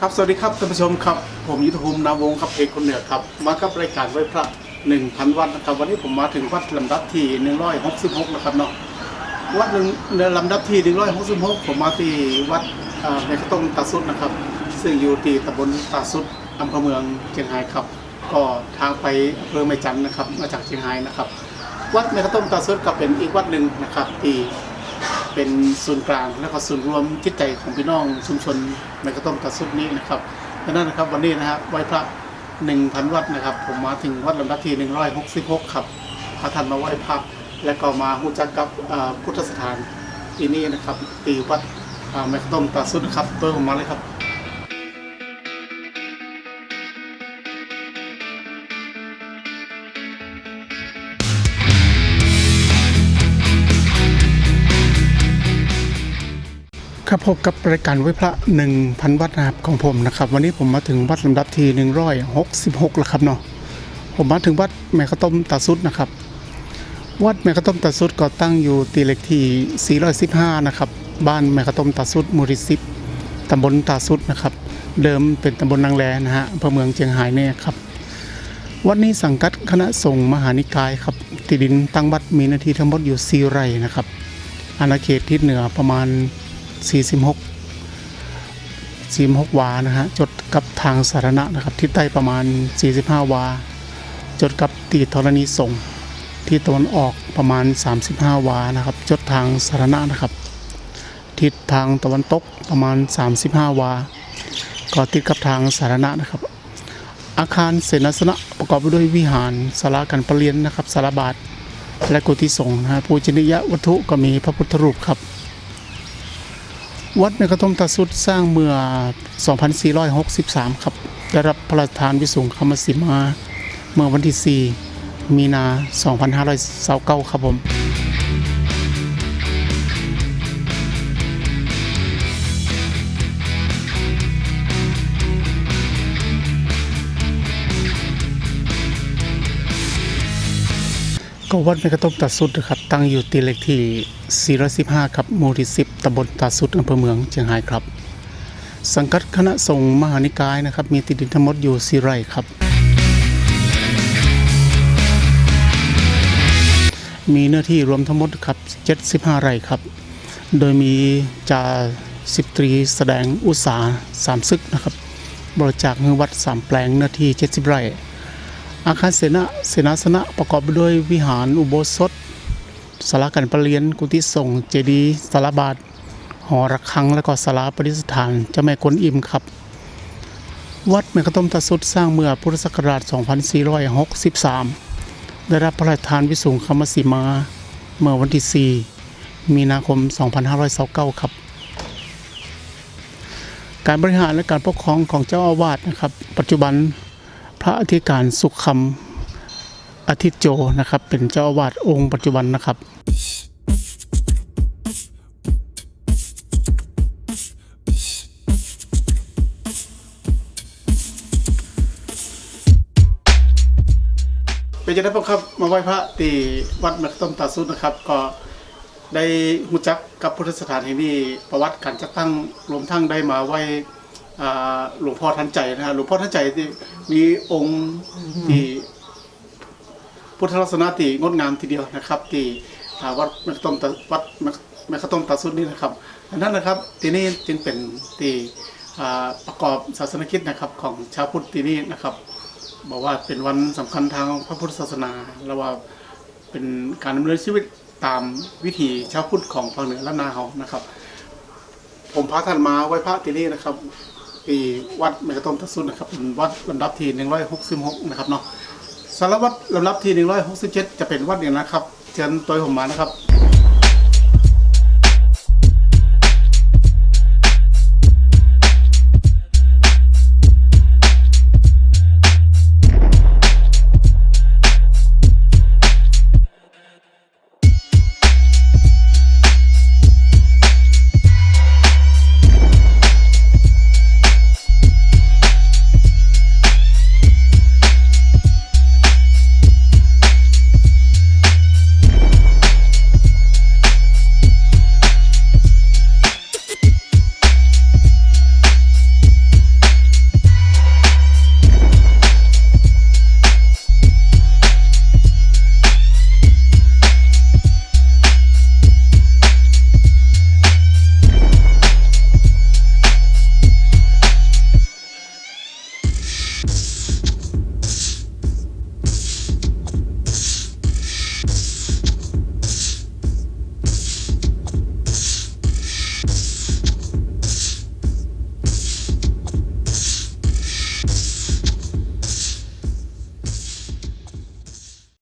ครับสวัสดีครับท่านผู้ชมครับ ผมยุทธภูมินาวงครับเอกคนเหนือครับ มากับรายการไหว้พระ1,000วัดนะครับ วันนี้ผมมาถึงวัดลำดับที่166นะครับเนาะวัดหนึ่งในลำดับที่166ผมมาที่วัดอ่าในขต้มตาสุดนะครับ ซึ่งอยู่ที่ตำบลตาสุดอำเภอเมืองเชียงรายครับ ก็ทางไปอำเภอแม่จันนะครับ มาจากเชียงรายนะครับ วัดในขต้มตาสุดก็เป็นอีกวัดหนึ่งนะครับที่ เป็นศูนย์กลาง และก็ศูนย์รวมจิตใจของพี่น้องชุมชนในกระต้มกระซุบนี้นะครับดังนั้นนะครับวันนี้นะฮะไหว้พระหนึ่งพันวัดนะครับ ผมมาถึงวัดลำดับที่หนึ่งร้อยหกสิบหกครับพระท่านมาไหว้พระและก็มาหูจักกับพุทธสถานที่นี่นะครับตีวัดอ่าในกระต้มกระซุบนะครับตัวผมมาเลยครับ ครับพบกับรายการไหว้พระ 1,000 วัดนะครับของผมนะครับ วันนี้ผมมาถึงวัดลำดับที่166แล้วครับเนาะผมมาถึงวัดแม่ข้าวต้มตาซุดนะครับ วัดแม่ข้าวต้มตาซุดก็ตั้งอยู่ตีเล็กที่415นะครับบ้านแม่ข้าวต้มตาซุดมูริสิบตำบลตาซุดนะครับ เดิมเป็นตำบลนางแลนะฮะอำเภอเมืองเชียงรายเนี่ยครับวัดนี้สังกัดคณะสงฆ์มหานิกายครับที่ดินตั้งวัดมีหนาทีทั้งหมดอยู่4ไร่นะครับอาณาเขตทิศเหนือประมาณ 46 46 วานะฮะ จดกับทางสาธารณะนะครับทิศใต้ประมาณ 45 วา จดกับตีธรณีสงที่ตะวันออกประมาณ 35 วานะครับ จดทางสาธารณะนะครับ ทิศทางตะวันตกประมาณ 35 วา ก็ติดกับทางสาธารณะนะครับ อาคารเสนาสนะประกอบไปด้วยวิหารศาลาการประเรียนนะครับสารบาทและกุฏิสงฆ์นะฮะปูชนียวัตถุก็มีพระพุทธรูปครับ วัดในกระทมตาสุดสร้างเมื่อ 2463 ครับ ได้รับพระราชทานวิสุงคมสิมา เมื่อวันที่ 4 มีนา 2529 ครับผม ก็วัดในกระต้มตาสุดนะครับ ตั้งอยู่ตีเลขที่ 415 ครับหมู่ที่ 10ตำบลตาสุดอำเภอเมืองเชียงรายครับ สังกัดคณะสงฆ์มหานิกายนะครับ มีติดดินทั้งหมดอยู่ 4 ไร่ครับ มีเนื้อที่รวมทั้งหมดครับ 75 ไร่ครับ โดยมีจ่าสิบตรีแสดงอุตสาสามซึกนะครับ บริจาคเงินวัดสามแปลงเนื้อที่ 70 ไร่ อาคารเสนาเสนาสนะประกอบไปด้วยวิหารอุโบสถศาลาการประเรียนกุฏิสงฆ์เจดีย์สารบาทหอระฆังและก็ศาลาปฏิสถานเจ้าแม่กวนอิมครับ วัดแม่กระต้มตาสุดสร้างเมื่อพุทธศักราช 2463 ได้รับพระราชทานวิสุงคมสีมาเมื่อวันที่ 4 มีนาคม 2529 ครับ การบริหารและการปกครองของเจ้าอาวาสนะครับ ปัจจุบัน พระอธิการสุขคำอาทิโจนะครับ เป็นเจ้าอาวาสองค์ปัจจุบันนะครับเป็นจะได้พบครับมาไหว้พระที่วัดมักต้มตาสุดนะครับ ก็ได้หูจักกับพุทธสถานแห่งนี้ประวัติการจัดตั้งรวมทั้งได้มาไหว้ หลวงพ่อทันใจนะฮะหลวงพ่อทันใจที่มีองค์ที่พุทธลักษณะที่งดงามทีเดียวนะครับ ที่อ่าวัดมักต้มตาวัดมักมักต้มตาสุดนี่นะครับอันนั้นนะครับที่นี่จึงเป็นที่อ่าประกอบศาสนกิจนะครับของชาวพุทธที่นี่นะครับ บอกว่าเป็นวันสำคัญทางพระพุทธศาสนาแล้วว่าเป็นการดำเนินชีวิตตามวิถีชาวพุทธของภาคเหนือและนาเฮานะครับ ผมพาท่านมาไหว้พระที่นี่นะครับ ปีวัดเมกะต้มตะสุนนะครับเป็นวัดลำดับที่166นะครับเนาะสารวัตรลำดับที่167 จะเป็นวัดเนี่ยนะครับเชิญตัวผมมานะครับ